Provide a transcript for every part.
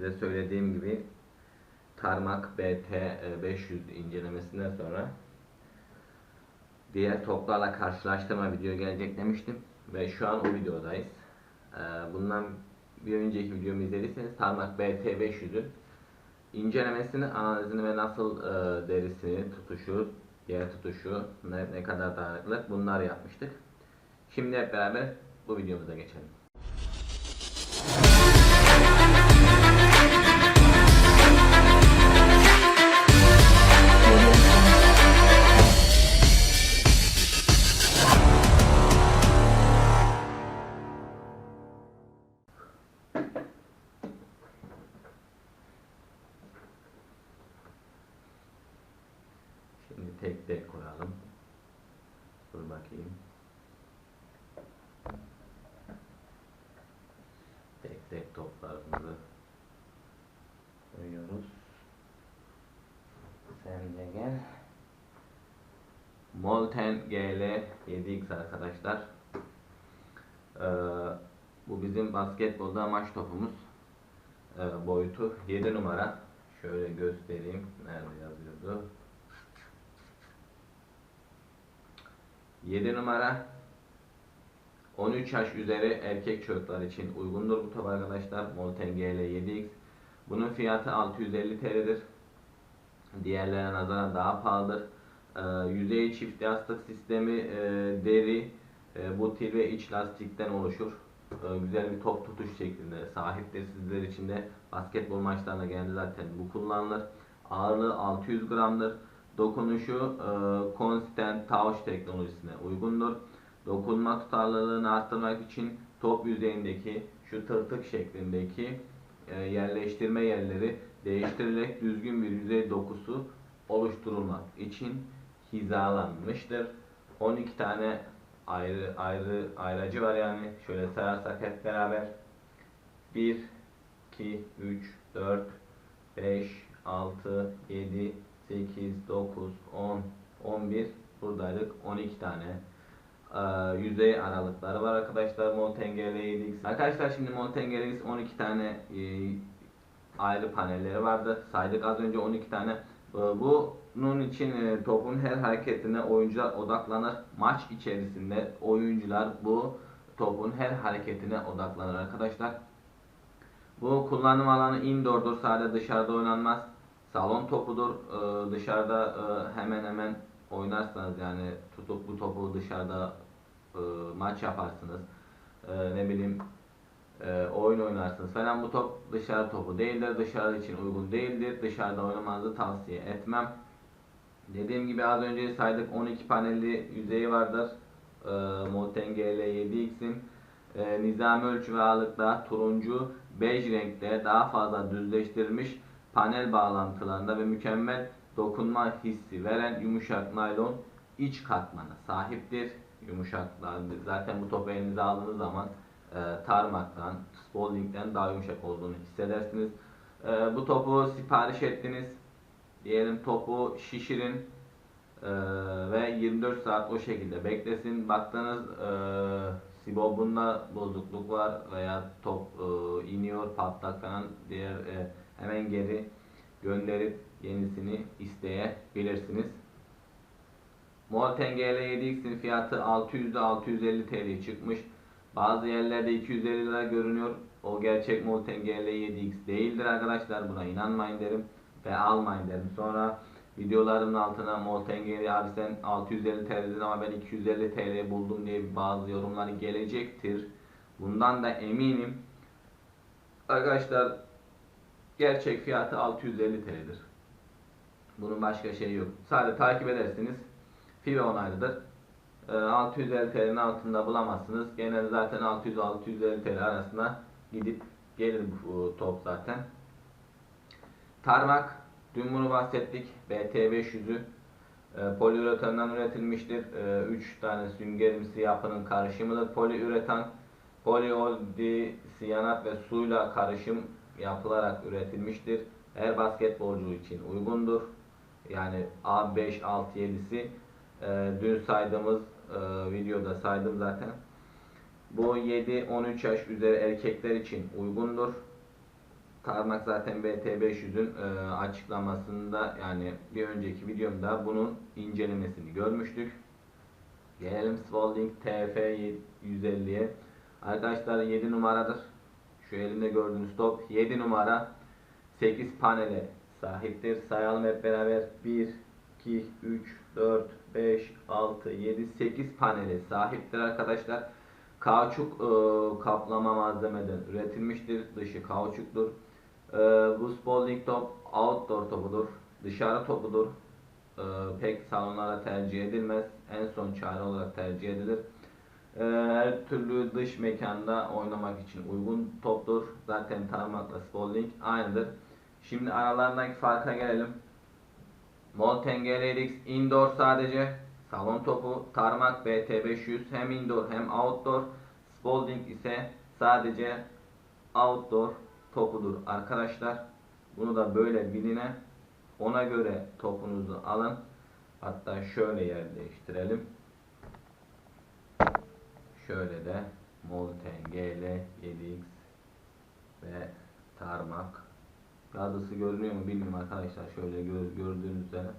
de söylediğim gibi Tarmak BT e, 500 incelemesinden sonra diğer toplarla karşılaştırma video gelecek demiştim ve şu an o videodayız. Ee, Bundan bir önceki videomu izlediyseniz Tarmak BT 500'ün incelemesini, analizini ve nasıl e, derisini, tutuşu, yer tutuşu, ne, kadar dayanıklılık bunlar yapmıştık. Şimdi hep beraber bu videomuza geçelim. Toplarımızı koyuyoruz. Sen de gel. Molten GL 7X arkadaşlar. Ee, bu bizim basketbolda maç topumuz. Ee, boyutu 7 numara. Şöyle göstereyim. Nerede yazıyordu? 7 numara 13 yaş üzeri erkek çocuklar için uygundur bu top arkadaşlar. Molten GL 7X. Bunun fiyatı 650 TL'dir. Diğerlerine nazaran daha pahalıdır. Ee, yüzeyi çift yastık sistemi e, deri, e, butil ve iç lastikten oluşur. Ee, güzel bir top tutuş şeklinde sahiptir sizler için de. Basketbol maçlarında genelde zaten bu kullanılır. Ağırlığı 600 gramdır. Dokunuşu e, Constant Touch teknolojisine uygundur. Dokunma tutarlılığını arttırmak için top yüzeyindeki şu tırtık şeklindeki e, yerleştirme yerleri değiştirilerek düzgün bir yüzey dokusu oluşturulmak için hizalanmıştır. 12 tane ayrı ayrı ayracı var yani. Şöyle sayarsak hep beraber 1 2 3 4 5 6 7 8 9 10 11 buradaydık 12 tane yüzey aralıkları var arkadaşlar Montengele 7X. Arkadaşlar şimdi Montengele 7X 12 tane e, ayrı panelleri vardı. Saydık az önce 12 tane. E, bunun için e, topun her hareketine oyuncular odaklanır. Maç içerisinde oyuncular bu topun her hareketine odaklanır arkadaşlar. Bu kullanım alanı indoor'dur. Sadece dışarıda oynanmaz. Salon topudur. E, dışarıda e, hemen hemen oynarsanız yani tutup bu topu dışarıda e, maç yaparsınız. E, ne bileyim e, oyun oynarsınız falan bu top dışarı topu değildir. Dışarı için uygun değildir. Dışarıda oynamanızı tavsiye etmem. Dediğim gibi az önce saydık 12 panelli yüzeyi vardır. E, Molten GL 7X'in e, nizami ölçü ve ağırlıkta turuncu bej renkte daha fazla düzleştirilmiş panel bağlantılarında ve mükemmel dokunma hissi veren yumuşak naylon iç katmana sahiptir. Yumuşak zaten bu topu elinize aldığınız zaman e, tarmaktan, Spalding'den daha yumuşak olduğunu hissedersiniz. E, bu topu sipariş ettiniz. Diyelim topu şişirin e, ve 24 saat o şekilde beklesin. Baktınız e, sibobunda bozukluk var veya top e, iniyor patlak falan diğer e, hemen geri gönderip yenisini isteyebilirsiniz. Molten GL7X'in fiyatı 600 650 TL çıkmış. Bazı yerlerde 250 lira görünüyor. O gerçek Molten GL7X değildir arkadaşlar. Buna inanmayın derim ve almayın derim. Sonra videolarımın altına Molten GL abi sen 650 TL'din ama ben 250 TL buldum diye bazı yorumlar gelecektir. Bundan da eminim. Arkadaşlar gerçek fiyatı 650 TL'dir. Bunun başka şeyi yok. Sadece takip edersiniz. FİVE onaylıdır. Ee, 650 TL'nin altında bulamazsınız. Genelde zaten 600-650 TL arasında gidip gelir bu top zaten. Tarmak. Dün bunu bahsettik. BT500'ü e, poliüretandan üretilmiştir. 3 e, tane süngerimsi yapının karışımıdır. Poliüretan, polioldi, siyanat ve suyla karışım yapılarak üretilmiştir. Her basketbolcu için uygundur. Yani A5, 6, 7'si e, dün saydığımız e, videoda saydım zaten. Bu 7-13 yaş üzeri erkekler için uygundur. Tarmak zaten BT500'ün e, açıklamasında yani bir önceki videomda bunun incelemesini görmüştük. Gelelim Spalding TF150'ye. Arkadaşlar 7 numaradır. Şu elimde gördüğünüz top 7 numara 8 panele sahiptir. Sayalım hep beraber. 1, 2, 3, 4, 5, 6, 7, 8 panele sahiptir arkadaşlar. Kauçuk e, kaplama malzemeden üretilmiştir. Dışı kauçuktur. E, bu Spalding top outdoor topudur. Dışarı topudur. E, pek salonlara tercih edilmez. En son çare olarak tercih edilir. E, her türlü dış mekanda oynamak için uygun toptur. Zaten tarmakla Spalding aynıdır. Şimdi aralarındaki farka gelelim. Molten GLX indoor sadece. Salon topu. Tarmak BT500 hem indoor hem outdoor. Spalding ise sadece outdoor topudur arkadaşlar. Bunu da böyle biline ona göre topunuzu alın. Hatta şöyle yer değiştirelim. Şöyle de Molten GL 7X ve Tarmak Yazısı görünüyor mu bilmiyorum arkadaşlar. Şöyle gör, gördüğünüz üzere.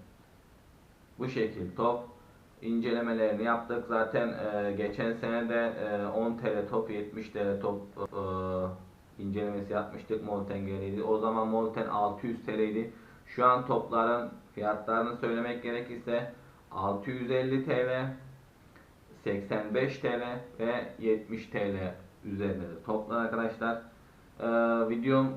Bu şekil top incelemelerini yaptık. Zaten e, geçen sene de e, 10 TL top 70 TL top e, incelemesi yapmıştık Molten GL'ydi. O zaman Molten 600 TL'ydi. Şu an topların fiyatlarını söylemek gerekirse 650 TL 85 TL ve 70 TL üzerindedir. Toplar arkadaşlar. Ee, videom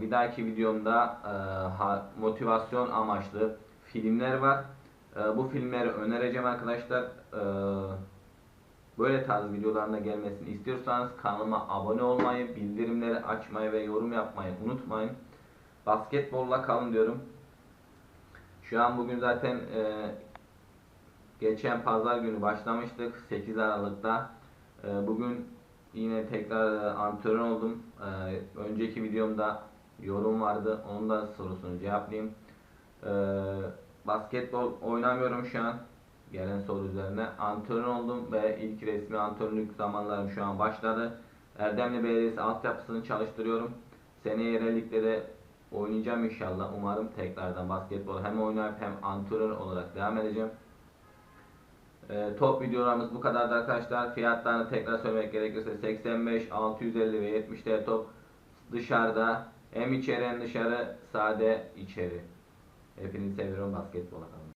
bir dahaki videomda e, motivasyon amaçlı filmler var. Ee, bu filmleri önereceğim arkadaşlar. Ee, böyle tarz videolarına gelmesini istiyorsanız kanalıma abone olmayı, bildirimleri açmayı ve yorum yapmayı unutmayın. Basketbolla kalın diyorum. Şu an bugün zaten e, geçen pazar günü başlamıştık 8 Aralık'ta. Bugün yine tekrar e, antrenör oldum. E, önceki videomda yorum vardı. Onun da sorusunu cevaplayayım. E, basketbol oynamıyorum şu an. Gelen soru üzerine. Antrenör oldum ve ilk resmi antrenörlük zamanlarım şu an başladı. Erdemli Belediyesi altyapısını çalıştırıyorum. Seneye yerel ligde de oynayacağım inşallah. Umarım tekrardan basketbol hem oynayıp hem antrenör olarak devam edeceğim. Ee, top videolarımız bu kadardı arkadaşlar. Fiyatlarını tekrar söylemek gerekirse 85, 650 ve 70 TL top dışarıda. Hem içeri hem dışarı sade içeri. Hepinizi seviyorum basketbola kalın.